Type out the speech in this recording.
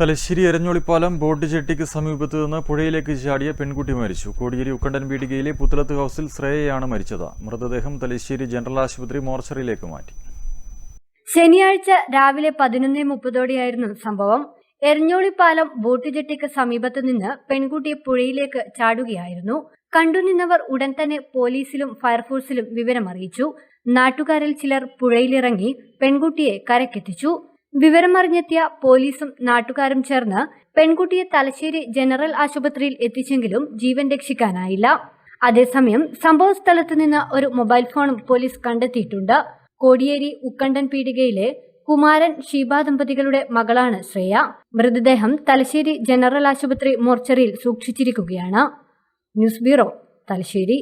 Thalassery എരഞ്ഞോളിപ്പാലം boat ജെട്ടിക്ക് സമീപത്ത് നിന്ന് പുഴയിലേക്ക് ചാടിയ പെൺകുട്ടി മരിച്ചു. കോടിയേരി ഉക്കണ്ടൻ പീടികയിലെ പുത്തലത്ത് ഹൌസിൽ ശ്രേയയാണ് മരിച്ചത്. മൃതദേഹം തലശ്ശേരി ജനറൽ ആശുപത്രി മോർച്ചറിയിലേക്ക് മാറ്റി. ശനിയാഴ്ച രാവിലെ പതിനൊന്ന് മുപ്പതോടെയായിരുന്നു സംഭവം. എരഞ്ഞോളിപ്പാലം ബോട്ട് ജെട്ടിക്ക് സമീപത്ത് നിന്ന് പെൺകുട്ടി പുഴയിലേക്ക് ചാടുകയായിരുന്നു. കണ്ടുനിന്നവർ ഉടൻ തന്നെ പോലീസിലും ഫയർഫോഴ്സിലും വിവരമറിയിച്ചു. നാട്ടുകാരിൽ ചിലർ പുഴയിലിറങ്ങി പെൺകുട്ടിയെ കരക്കെത്തിച്ചു വിവരമറിഞ്ഞെത്തിയ പോലീസും നാട്ടുകാരും ചേർന്ന് പെൺകുട്ടിയെ തലശ്ശേരി ജനറൽ ആശുപത്രിയിൽ എത്തിച്ചെങ്കിലും ജീവൻ രക്ഷിക്കാനായില്ല. അതേസമയം സംഭവ സ്ഥലത്ത് നിന്ന് ഒരു മൊബൈൽ ഫോണും പോലീസ് കണ്ടെത്തിയിട്ടുണ്ട്. കോടിയേരി ഉക്കണ്ടൻ പീടികയിലെ കുമാരൻ ഷീബ ദമ്പതികളുടെ മകളാണ് ശ്രേയ. മൃതദേഹം തലശ്ശേരി ജനറൽ ആശുപത്രി മോർച്ചറിയിൽ സൂക്ഷിച്ചിരിക്കുകയാണ്. News bureau Thalassery.